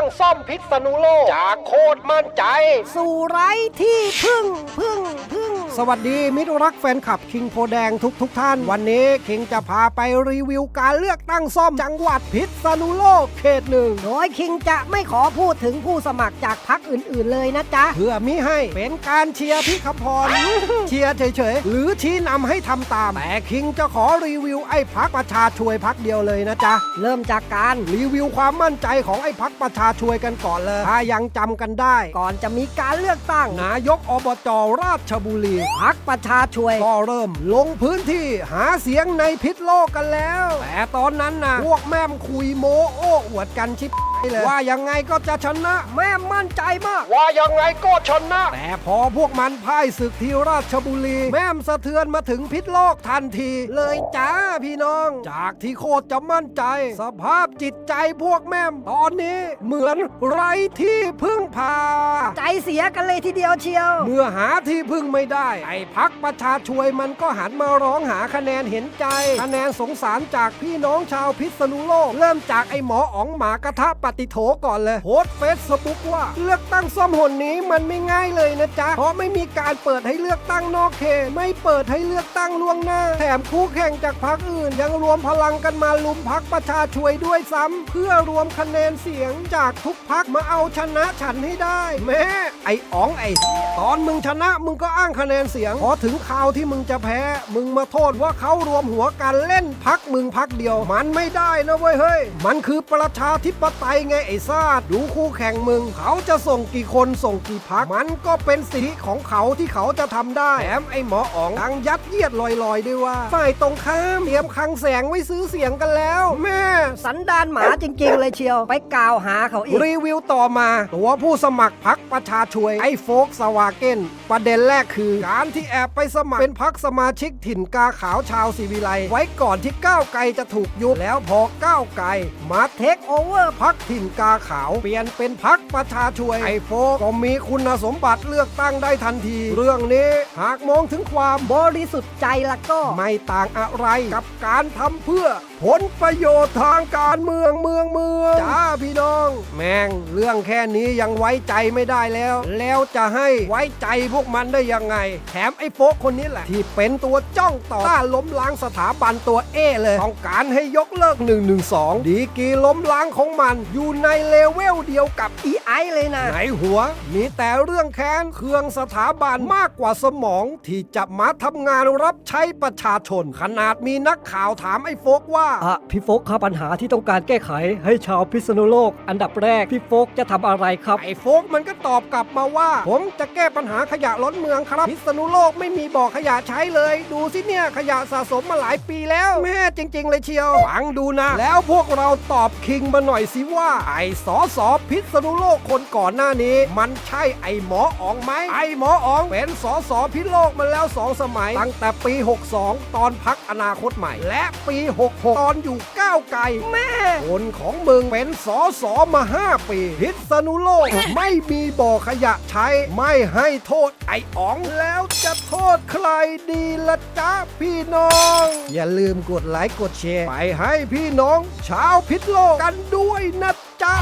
ตั้งซ่อมพิษณุโลกจากโคตรมั่นใจ สู่ไร้ที่พึ่งพึ่งพึ่ง สวัสดีมิตรรักแฟนคลับคิงโพแดงทุกทุกท่าน วันนี้คิงจะพาไปรีวิวการเลือกตั้งซ่อมจังหวัดพิษณุโลกเขตหนึ่ง โดยคิงจะไม่ขอพูดถึงผู้สมัครจากพรรคอื่นๆเลยนะจ๊ะ เพื่อมิให้เป็นการเชียร์พี่คำพร เชียร์เฉยๆ หรือชี้นำให้ทำตาม แต่คิงจะขอรีวิวไอ้พักประชาช่วยพักเดียวเลยนะจ๊ะ เริ่มจากการรีวิวความมั่นใจของไอ้พักประชาช่วยกันก่อนเลย ถ้ายังจำกันได้ ก่อนจะมีการเลือกตั้งนายกอบจราชบุรีพักประชาช่วย ก็เริ่มลงพื้นที่หาเสียงในพิษโลกกันแล้ว แต่ตอนนั้นนะพวกแม่มคุยโมโอ้อวดกันชิบ เลยว่ายังไงก็จะชนะ แม่มั่นใจมาก ว่ายังไงก็ชนะ แต่พอพวกมันพ่ายศึกที่ราชบุรี แม่มสะเทือนมาถึงพิษโลกทันที เลยจ้าพี่น้อง จากที่โคตรจะมั่นใจ สภาพจิตใจพวกแม่มตอนนี้เหมือนไร้ที่พึ่งพา ใจเสียกันเลยทีเดียวเชียว เมื่อหาที่พึ่งไม่ได้ ไอ้พักประชาช่วยมันก็หันมาร้องหาคะแนนเห็นใจ คะแนนสงสารจากพี่น้องชาวพิษณุโลก เริ่มจากไอ้หมออ๋องหมากระทะปฏิโถก่อนเลยโพสเฟซบุ๊กว่า เลือกตั้งซ่อมหนนี้มันไม่ง่ายเลยนะจ๊ะ เพราะไม่มีการเปิดให้เลือกตั้งนอกเขตไม่เปิดให้เลือกตั้งล่วงหน้า แถมคู่แข่งจากพรรคอื่น ยังรวมพลังกันมาลุมพักประชาช่วยด้วยซ้ำเพื่อรวมคะแนนเสียงจากทุกพักมาเอาชนะฉันให้ได้ แม่ไอ้อ๋องไอ้ตอนมึงชนะมึงก็อ้างคะแนนเสียง พอถึงคราวที่มึงจะแพ้ มึงมาโทษว่าเขารวมหัวกันเล่นพักมึงพักเดียว มันไม่ได้นะเว้ยเฮ้ยมันคือประชาธิปไตยไงไอ้ซาดดูคู่แข่งมึง เขาจะส่งกี่คนส่งกี่พักมันก็เป็นสิทธิของเขาที่เขาจะทำได้แถมไอ้หมออ๋องยังยัดเยียดลอยๆด้วยว่า ฝ่ายตรงข้ามเตรียมคลังแสงไว้ซื้อเสียงกันแล้ว แม่ สันดานหมาจริงๆเลยเชียว ไปกล่าวหาเขาอีก รีวิวต่อมา ตัวผู้สมัครพักประชาช่วยไอ้โฟกสวาเกนประเด็นแรกคือการที่แอบไปสมัครเป็นพักสมาชิกถิ่นกาขาวชาวสีวิไลไว้ก่อนที่ก้าวไกลจะถูกยุบแล้วพอก้าวไกลมาเทคโอเวอร์พักถิ่นกาขาว เปลี่ยนเป็นพักประชาช่วยไอโฟก็มีคุณสมบัติเลือกตั้งได้ทันที เรื่องนี้หากมองถึงความบริสุทธิ์ใจละก็ไม่ต่างอะไรกับการทำเพื่อผลประโยชน์ทางการเมืองเมืองเมืองจ ง เรื่องแค่นี้ยังไว้ใจไม่ได้แล้ว แล้วจะให้ไว้ใจพวกมันได้ยังไง แถมไอ้โฟกคนนี้แหละ ที่เป็นตัวจ้องต่อต้านล้มล้างสถาบันตัวเอเลย ต้องการให้ยกเลิก 112 ดีกีล้มล้างของมัน อยู่ในเลเวลเดียวกับอีไอเลยนะ ไหนหัว มีแต่เรื่องแค้นเครื่องสถาบันมากกว่าสมองที่จะมาทำงานรับใช้ประชาชน ขนาดมีนักข่าวถามไอ้โฟกว่า อะพี่โฟกครับปัญหาที่ต้องการแก้ไขให้ชาวพิษณุโลก อันดับแรกพี่โฟกจะทำอะไรครับ ไอ้โฟกมันก็ตอบกลับมาว่า ผมจะแก้ปัญหาขยะล้นเมืองครับ พิษณุโลกไม่มีบ่อขยะใช้เลย ดูสิเนี่ยขยะสะสมมาหลายปีแล้ว แม่จริง ๆ เลยเชียวฟังดูนะ แล้วพวกเราตอบคิงมาหน่อยสิว่า ไอ้สอสอพิษณุโลกคนก่อนหน้านี้ มันใช่ไอ้หมออ๋องไหมไอ้หมออ๋องเป็นสอสอพิษโลกมาแล้วสองสมัย ตั้งแต่ปี 62 ตอนพักอนาคตใหม่ และปี 66 ตอนอยู่ก้าวไกลแม่คนของมึงเป็นสอสอมาห้าปีพิษณุโลก ไม่มีบ่อขยะใช้ ไม่ให้โทษไอ้อ๋องแล้วจะโทษใครดีละจ๊ะพี่น้อง อย่าลืมกดไลค์กดแชร์ ไปให้พี่น้อง ชาวพิษโลกกันด้วยนะจ๊ะ